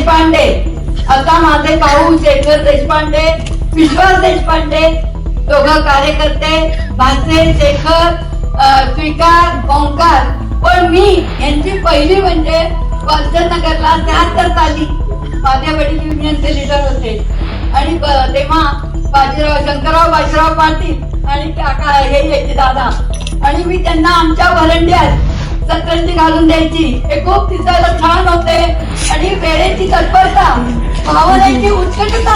देशपांडे आता माझे भाऊ शेखर देशपांडे विश्वास देशपांडे दोघं कार्यकर्ते भाचे शेखर स्वीकार ओंकार पण मी यांची पहिली म्हणजे नगरला त्याहत्तर साली माझे वडील युनियनचे लिडर होते. आणि तेव्हा बाजीराव शंकरराव बाजीराव पाटील आणि काका हे यायचे दादा. आणि मी त्यांना आमच्या वरंड्यात सतरंजी घालून द्यायची. हे खूप दिसायला छान होते. आणि वेळेची तत्परता भावनेची उत्कटता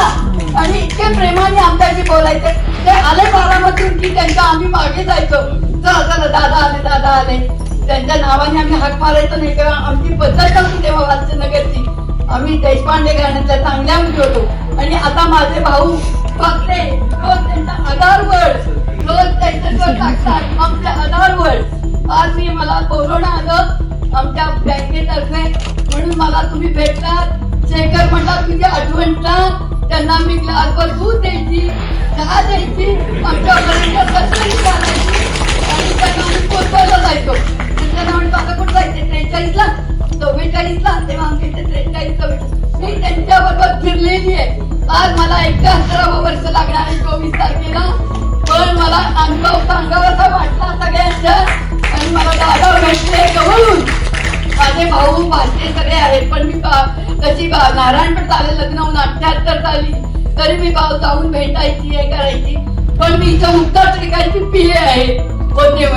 आणि इतके प्रेमाने आमच्याशी बोलायचे. ते आले बारामतीतून की त्यांच्या आम्ही मागे जायचो. चला चला दादा आले दादा आले. त्यांच्या नावाने आम्ही हाक मारायचो नाही किंवा आमची पद्धत होती तेव्हा वाचनगरची आम्ही देशपांडे घराण्यातल्या चांगल्या होतो. आणि आता माझे भाऊ मला कोरोना आलं आमच्या बँकेतर्फे म्हणून मला तुम्ही भेटलात. शेखर म्हणला तुझी आठवण त्यांना मी ग्लासभर दूध द्यायची चहा द्यायची आमच्या आणि त्यांना जायचो. त्यांना म्हणतो आता कुठं जायचे? त्रेचाळीसला. चव्वेचाळीसला. तेव्हा आमच्या इथे त्रेचाळीस चव्वेचाळीस मी त्यांच्या बरोबर फिरलेली आहे. आज मला एकाहत्तरावं वर्ष लागणार आहे. चोवीस तारखेला. ते सगळे आहेत पण मी पा- तशी बा- नारायणपेठ चालेल लग्न होऊन अठ्याहत्तर साली तरी मी भाऊ जाऊन भेटायची हे करायची. पण मी इथं उत्तर टिकायची पिये आहे. कोणते